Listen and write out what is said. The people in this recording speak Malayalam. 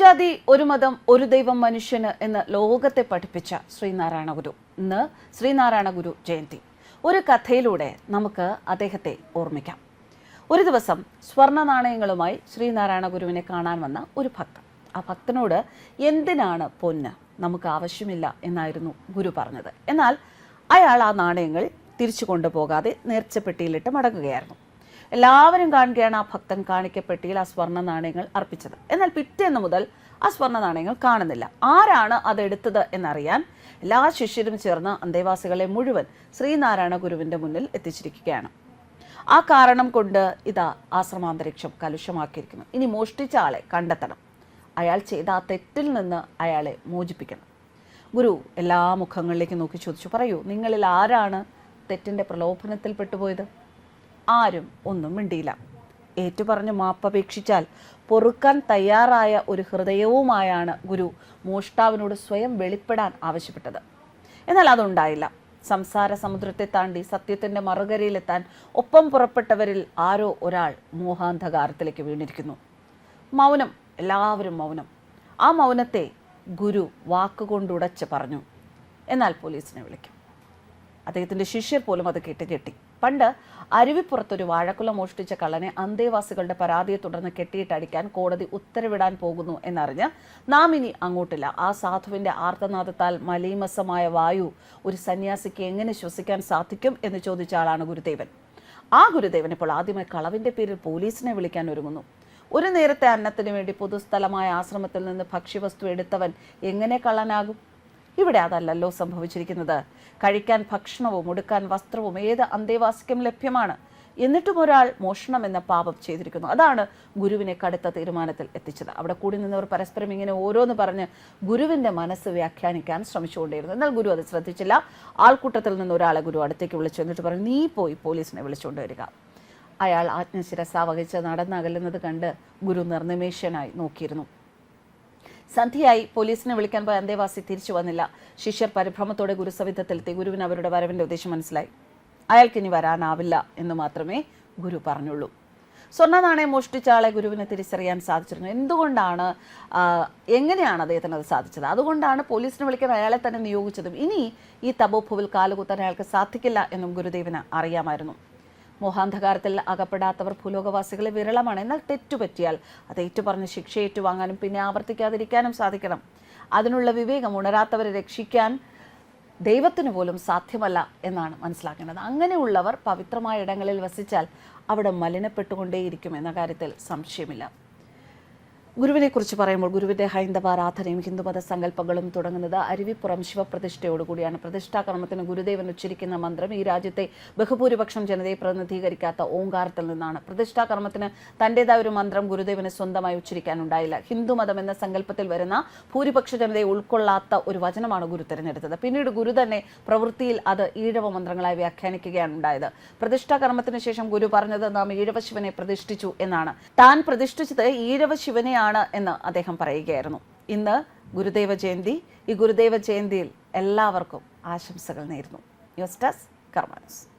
ജാതി ഒരു മതം ഒരു ദൈവം മനുഷ്യന് എന്ന് ലോകത്തെ പഠിപ്പിച്ച ശ്രീനാരായണ ഗുരു ഇന്ന് ശ്രീനാരായണ ഗുരു ജയന്തി. ഒരു കഥയിലൂടെ നമുക്ക് അദ്ദേഹത്തെ ഓർമ്മിക്കാം. ഒരു ദിവസം സ്വർണ നാണയങ്ങളുമായി ശ്രീനാരായണ ഗുരുവിനെ കാണാൻ വന്ന ഒരു ഭക്തൻ. ആ ഭക്തനോട് എന്തിനാണ് പൊന്ന്? നമുക്ക് ആവശ്യമില്ല എന്നായിരുന്നു ഗുരു പറഞ്ഞത്. എന്നാൽ അയാൾ ആ നാണയങ്ങൾ തിരിച്ചു കൊണ്ടുപോകാതെ നേർച്ചപ്പെട്ടിയിലിട്ട് മടങ്ങുകയായിരുന്നു. എല്ലാവരും കാണുകയാണ് ആ ഭക്തൻ കാണിക്കപ്പെട്ടിയിൽ ആ സ്വർണ നാണയങ്ങൾ അർപ്പിച്ചത്. എന്നാൽ പിറ്റേന്ന് മുതൽ ആ സ്വർണ നാണയങ്ങൾ കാണുന്നില്ല. ആരാണ് അത് എടുത്തത് എന്നറിയാൻ എല്ലാ ശിഷ്യരും ചേർന്ന് അന്തേവാസികളെ മുഴുവൻ ശ്രീനാരായണ ഗുരുവിന്റെ മുന്നിൽ എത്തിച്ചിരിക്കുകയാണ്. ആ കാരണം കൊണ്ട് ഇതാ ആശ്രമാന്തരീക്ഷം കലുഷമാക്കിയിരിക്കുന്നു. ഇനി മോഷ്ടിച്ച ആളെ കണ്ടെത്തണം. അയാൾ ചെയ്ത ആ തെറ്റിൽ നിന്ന് അയാളെ മോചിപ്പിക്കണം. ഗുരു എല്ലാ മുഖങ്ങളിലേക്ക് നോക്കി ചോദിച്ചു. പറയൂ നിങ്ങളിൽ ആരാണ് തെറ്റിന്റെ പ്രലോഭനത്തിൽ പെട്ടുപോയത്? ആരും ഒന്നും മിണ്ടിയില്ല. ഏറ്റുപറഞ്ഞ് മാപ്പപേക്ഷിച്ചാൽ പൊറുക്കാൻ തയ്യാറായ ഒരു ഹൃദയവുമായാണ് ഗുരു മോഷ്ടാവിനോട് സ്വയം വെളിപ്പെടാൻ ആവശ്യപ്പെട്ടത്. എന്നാൽ അതുണ്ടായില്ല. സംസാര സമുദ്രത്തെ താണ്ടി സത്യത്തിന്റെ മറുകരയിലെത്താൻ ഒപ്പം പുറപ്പെട്ടവരിൽ ആരോ ഒരാൾ മോഹാന്ധകാരത്തിലേക്ക് വീണിരിക്കുന്നു. മൗനം എല്ലാവരും മൗനം. ആ മൗനത്തെ ഗുരു വാക്കുകൊണ്ടുടച്ച് പറഞ്ഞു. എന്നാൽ പോലീസിനെ വിളിക്കും. അദ്ദേഹത്തിന്റെ ശിഷ്യർ പോലും അത് കെട്ടി കെട്ടി പണ്ട് അരുവിപ്പുറത്തൊരു വാഴക്കുല മോഷ്ടിച്ച കള്ളനെ അന്തേവാസികളുടെ പരാതിയെ തുടർന്ന് കെട്ടിയിട്ടടിക്കാൻ കോടതി ഉത്തരവിടാൻ പോകുന്നു എന്നറിഞ്ഞ് നാം ഇനി അങ്ങോട്ടില്ല. ആ സാധുവിന്റെ ആർത്തനാദത്താൽ മലീമസമായ വായു ഒരു സന്യാസിക്ക് എങ്ങനെ ശ്വസിക്കാൻ സാധിക്കും എന്ന് ചോദിച്ച ആളാണ് ഗുരുദേവൻ. ആ ഗുരുദേവൻ ഇപ്പോൾ ആദ്യമായി കളവിന്റെ പേരിൽ പോലീസിനെ വിളിക്കാൻ ഒരുങ്ങുന്നു. ഒരു നേരത്തെ അന്നത്തിനു വേണ്ടി പൊതുസ്ഥലമായ ആശ്രമത്തിൽ നിന്ന് ഭക്ഷ്യവസ്തു എടുത്തവൻ എങ്ങനെ കള്ളനാകും? ഇവിടെ അതല്ലല്ലോ സംഭവിച്ചിരിക്കുന്നത്. കഴിക്കാൻ ഭക്ഷണവും ഉടുക്കാൻ വസ്ത്രവും ഏത് അന്തേവാസിക്കും ലഭ്യമാണ്. എന്നിട്ടും ഒരാൾ മോഷണം എന്ന പാപം ചെയ്തിരിക്കുന്നു. അതാണ് ഗുരുവിനെ കടുത്ത തീരുമാനത്തിൽ എത്തിച്ചത്. അവിടെ കൂടി നിന്നവർ പരസ്പരം ഇങ്ങനെ ഓരോന്ന് പറഞ്ഞ് ഗുരുവിന്റെ മനസ്സ് വ്യാഖ്യാനിക്കാൻ ശ്രമിച്ചുകൊണ്ടിരുന്നു എന്നാൽ ഗുരു അത് ശ്രദ്ധിച്ചില്ല. ആൾക്കൂട്ടത്തിൽ നിന്ന് ഒരാളെ ഗുരു അടുത്തേക്ക് വിളിച്ചു. എന്നിട്ട് പറഞ്ഞു നീ പോയി പോലീസിനെ വിളിച്ചുകൊണ്ട് വരിക. അയാൾ ആജ്ഞശിരസ വഹിച്ച് നടന്നകലുന്നത് കണ്ട് ഗുരു നിർനിമേഷനായി നോക്കിയിരുന്നു. സന്ധ്യയായി പോലീസിനെ വിളിക്കാൻ പോയ അന്തേവാസി തിരിച്ചു വന്നില്ല. ശിഷ്യർ പരിഭ്രമത്തോടെ ഗുരുസവിധത്തിലെത്തി ഗുരുവിന് അവരുടെ വരവിന്റെ ഉദ്ദേശം മനസ്സിലായി. അയാൾക്ക് ഇനി വരാനാവില്ല എന്ന് മാത്രമേ ഗുരു പറഞ്ഞുള്ളൂ. സ്വർണ നാണയം മോഷ്ടിച്ച ആളെ ഗുരുവിനെ തിരിച്ചറിയാൻ സാധിച്ചിരുന്നു. എന്തുകൊണ്ടാണ് എങ്ങനെയാണ് അദ്ദേഹത്തിന് അത് സാധിച്ചത്? അതുകൊണ്ടാണ് പോലീസിനെ വിളിക്കാൻ അയാളെ തന്നെ നിയോഗിച്ചതും. ഇനി ഈ തപോഭുവിൽ കാലുകുത്താൻ അയാൾക്ക് സാധിക്കില്ല എന്നും ഗുരുദേവന് അറിയാമായിരുന്നു. മോഹാന്ധകാരത്തിൽ അകപ്പെടാത്തവർ ഭൂലോകവാസികളെ വിരളമാണ്. എന്നാൽ തെറ്റുപറ്റിയാൽ അത് ഏറ്റുപറഞ്ഞ് ശിക്ഷ ഏറ്റുവാങ്ങാനും പിന്നെ ആവർത്തിക്കാതിരിക്കാനും സാധിക്കണം. അതിനുള്ള വിവേകം ഉണരാത്തവരെ രക്ഷിക്കാൻ ദൈവത്തിന് പോലും സാധ്യമല്ല എന്നാണ് മനസ്സിലാക്കേണ്ടത്. അങ്ങനെയുള്ളവർ പവിത്രമായ ഇടങ്ങളിൽ വസിച്ചാൽ അവിടെ മലിനപ്പെട്ടുകൊണ്ടേയിരിക്കും എന്ന കാര്യത്തിൽ സംശയമില്ല. ഗുരുവിനെ കുറിച്ച് പറയുമ്പോൾ ഗുരുവിന്റെ ഹൈന്ദവ ആരാധനയും ഹിന്ദുമത സങ്കല്പങ്ങളും തുടങ്ങുന്നത് അരുവിപ്പുറം ശിവപ്രതിഷ്ഠയോടുകൂടിയാണ്. പ്രതിഷ്ഠാകർമ്മത്തിന് ഗുരുദേവൻ ഉച്ചരിക്കുന്ന മന്ത്രം ഈ രാജ്യത്തെ ബഹുഭൂരിപക്ഷം ജനതയെ പ്രതിനിധീകരിക്കാത്ത ഓങ്കാരത്തിൽ നിന്നാണ്. പ്രതിഷ്ഠാകർമ്മത്തിന് തന്റേതായ ഒരു മന്ത്രം ഗുരുദേവന് സ്വന്തമായി ഉച്ചരിക്കാനുണ്ടായില്ല. ഹിന്ദുമതം എന്ന സങ്കല്പത്തിൽ വരുന്ന ഭൂരിപക്ഷ ജനതയെ ഉൾക്കൊള്ളാത്ത ഒരു വചനമാണ് ഗുരു തിരഞ്ഞെടുത്തത്. പിന്നീട് ഗുരു തന്നെ പ്രവൃത്തിയിൽ അത് ഈഴവ മന്ത്രങ്ങളായി വ്യാഖ്യാനിക്കുകയാണ് ഉണ്ടായത്. പ്രതിഷ്ഠാകർമ്മത്തിന് ശേഷം ഗുരു പറഞ്ഞത് നാം ഈഴവ ശിവനെ പ്രതിഷ്ഠിച്ചു എന്നാണ്. താൻ പ്രതിഷ്ഠിച്ചത് ഈഴവ ശിവനെയാണ് എന്ന് അദ്ദേഹം പറയുകയായിരുന്നു. ഇന്ന് ഗുരുദേവ ജയന്തി ഈ ഗുരുദേവ ജയന്തിയിൽ എല്ലാവർക്കും ആശംസകൾ നേരുന്നു. News desk കർമാനസ്